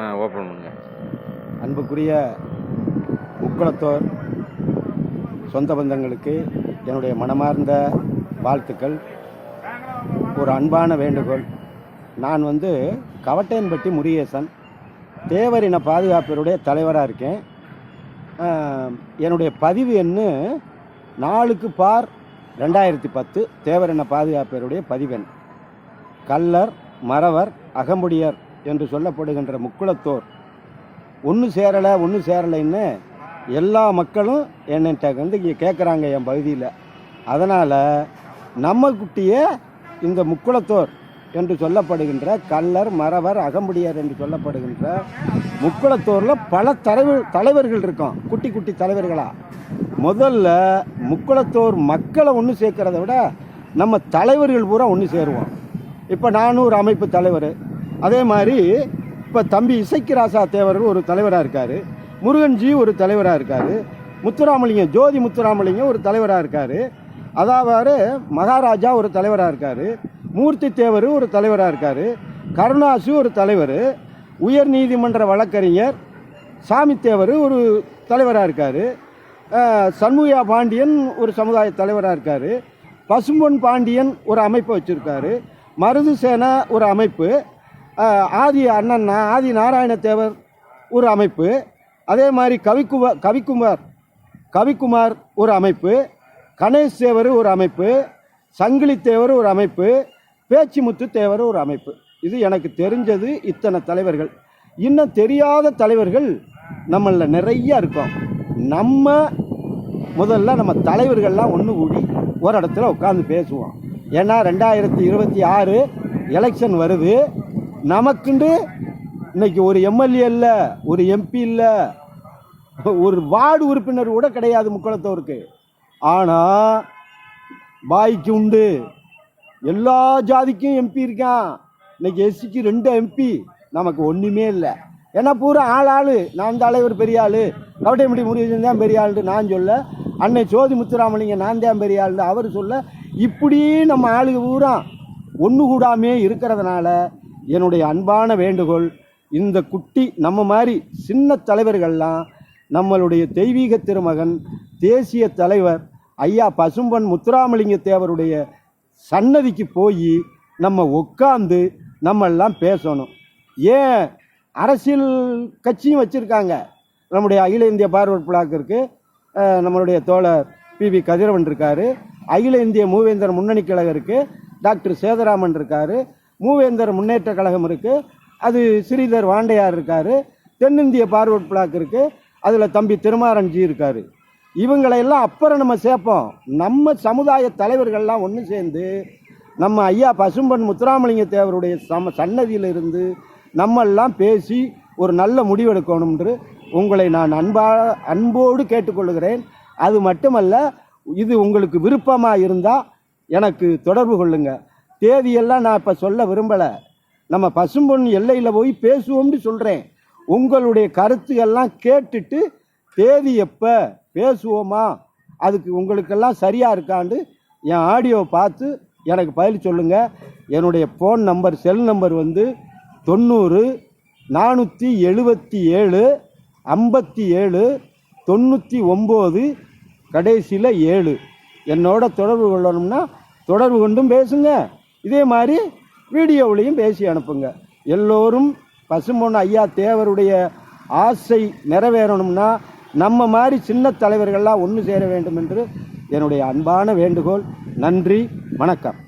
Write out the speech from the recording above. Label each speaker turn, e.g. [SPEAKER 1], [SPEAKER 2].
[SPEAKER 1] ஆ open பண்ணுங்க.
[SPEAKER 2] அன்புக்குரிய முக்குளத்தோர் சொந்த பந்தங்களுக்கு என்னுடைய மனமார்ந்த வாழ்த்துக்கள். ஒரு அன்பான வேண்டுகோள். நான் வந்து கவட்டையன்பட்டி முருகேசன் தேவரின பாதுகாப்பினுடைய தலைவராக இருக்கேன். என்னுடைய பதிவு எண்ணு நாளுக்கு பார் ரெண்டாயிரத்தி பத்து தேவரின பாதுகாப்பினுடைய பதிவெண் கல்லர் மறவர் அகமுடியர் என்று சொல்லப்படுகின்ற முக்குளத்தோர். ஒன்று சேரலை ஒன்று சேரலைன்னு எல்லா மக்களும் என்னட்ட வந்து இங்கே கேட்குறாங்க என் பகுதியில். அதனால் நம்ம குட்டியே இந்த முக்குளத்தோர் என்று சொல்லப்படுகின்ற கல்லர் மறவர் அகம்படியார் என்று சொல்லப்படுகின்ற முக்குளத்தூரில் பல தலைவர் தலைவர்கள் இருக்கோம். குட்டி குட்டி தலைவர்களாக முதல்ல முக்குளத்தூர் மக்களை ஒன்று சேர்க்கிறத விட நம்ம தலைவர்கள் பூரா ஒன்று சேருவோம். இப்போ நானும் ஒரு அமைப்பு தலைவர் அதே மாதிரி இப்போ தம்பி இசைக்கிராசா தேவர்கள் தேவர் ஒரு தலைவராக இருக்கார். முருகன்ஜி ஒரு தலைவராக இருக்கார். முத்துராமலிங்கம் ஜோதி முத்துராமலிங்கம் ஒரு தலைவராக இருக்கார். அதாவது மகாராஜா ஒரு தலைவராக இருக்கார். மூர்த்தி தேவர் ஒரு தலைவராக இருக்கார். கருணாசு ஒரு தலைவர். உயர் நீதிமன்ற வழக்கறிஞர் சாமி தேவர் ஒரு தலைவராக இருக்கார். சண்முகா பாண்டியன் ஒரு சமுதாய தலைவராக இருக்கார். பசும்பொன் பாண்டியன் ஒரு அமைப்பை வச்சுருக்காரு. மருது சேனா ஒரு அமைப்பு. ஆதி அண்ணன்னா ஆதி நாராயண தேவர் ஒரு அமைப்பு. அதே மாதிரி கவிக்குமார் கவிக்குமார் கவிக்குமார் ஒரு அமைப்பு. கணேஷ் தேவர் ஒரு அமைப்பு. சங்கிலி தேவர் ஒரு அமைப்பு. பேச்சிமுத்து தேவர் ஒரு அமைப்பு. இது எனக்கு தெரிஞ்சது இத்தனை தலைவர்கள். இன்னும் தெரியாத தலைவர்கள் நம்மளில் நிறைய இருக்கும். நம்ம முதல்ல நம்ம தலைவர்கள்லாம் ஒன்று கூடி ஒரு இடத்துல உட்காந்து பேசுவோம். ஏன்னா ரெண்டாயிரத்தி இருபத்தி ஆறு எலெக்ஷன் வருது. நமக்குண்டு இன்னைக்கு ஒரு எம்எல்ஏ இல்லை ஒரு எம்பி இல்லை ஒரு வார்டு உறுப்பினர் கூட கிடையாது முக்குளத்தோருக்கு. ஆனால் பாய்க்கு உண்டு. எல்லா ஜாதிக்கும் எம்பி இருக்கான். இன்னைக்கு எஸ்சிக்கு ரெண்டு எம்பி நமக்கு ஒன்றுமே இல்லை. ஏன்னா பூரா ஆள் ஆள். நான் தலைவர் பெரிய ஆள். கவட்டைமட்டி முருகன் தான் பெரிய ஆளுன்னு நான் சொல்ல. அன்னை சோதி முத்துராமலிங்க நான் தான் பெரிய ஆளுன்னு அவர் சொல்ல. இப்படி நம்ம ஆளுங்க பூரா ஒன்று கூடாமே இருக்கிறதுனால என்னுடைய அன்பான வேண்டுகோள் இந்த குட்டி நம்ம மாதிரி சின்ன தலைவர்கள்லாம் நம்மளுடைய தெய்வீக திருமகன் தேசிய தலைவர் ஐயா பசும்பன் முத்துராமலிங்க தேவருடைய சன்னதிக்கு போய் நம்ம உட்காந்து நம்ம எல்லாம் பேசணும். ஏன் அரசியல் கட்சியும் வச்சுருக்காங்க. நம்முடைய அகில இந்திய பார்வர்ட் பிளாக் இருக்குது நம்மளுடைய தோழர் பி. வி. கதிரவன் இருக்கார். அகில இந்திய மூவேந்தர் முன்னணி கழகம் இருக்குது டாக்டர் சேதராமன் இருக்கார். மூவேந்தர் முன்னேற்ற கழகம் இருக்குது அது ஸ்ரீதர் வாண்டையார் இருக்கார். தென்னிந்திய பார்வர்ட் பிளாக் இருக்குது அதில் தம்பி திருமாரன்ஜி இருக்கார். இவங்களையெல்லாம் அப்புறம் நம்ம சேர்ப்போம். நம்ம சமுதாய தலைவர்கள்லாம் ஒன்று சேர்ந்து நம்ம ஐயா பசும்பன் முத்துராமலிங்க தேவருடைய சம சன்னதியிலிருந்து நம்மெல்லாம் பேசி ஒரு நல்ல முடிவெடுக்கணும் என்று உங்களை நான் அன்பா அன்போடு கேட்டுக்கொள்கிறேன். அது மட்டுமல்ல இது உங்களுக்கு விருப்பமாக இருந்தால் எனக்கு தொடர்பு கொள்ளுங்கள் தேதியெல்லாம் நான் இப்போ சொல்ல விரும்பலை. நம்ம பசும்பொன் எல்லையில் போய் பேசுவோம்னு சொல்கிறேன் உங்களுடைய கருத்துக்கள்லாம் கேட்டுட்டு தேதி எப்போ பேசுவோமா? அதுக்கு உங்களுக்கெல்லாம் சரியாக இருக்காண்டு என் ஆடியோவை பார்த்து எனக்கு பதில் சொல்லுங்கள் என்னுடைய ஃபோன் நம்பர் செல் நம்பர் வந்து தொண்ணூறு நானூற்றி எழுபத்தி ஏழு ஐம்பத்தி ஏழு தொண்ணூற்றி ஒம்பது கடைசியில் ஏழு. என்னோட தொடர்பு கொள்ளணும்னா தொடர்பு கொண்டும் பேசுங்க. இதே மாதிரி வீடியோவிலையும் பேசி அனுப்புங்க. எல்லோரும் பசும்பொன் ஐயா தேவருடைய ஆசை நிறைவேறணும்னா நம்ம மாதிரி சின்ன தலைவர்கள்லாம் ஒன்று சேர வேண்டும் என்று என்னுடைய அன்பான வேண்டுகோள். நன்றி வணக்கம்.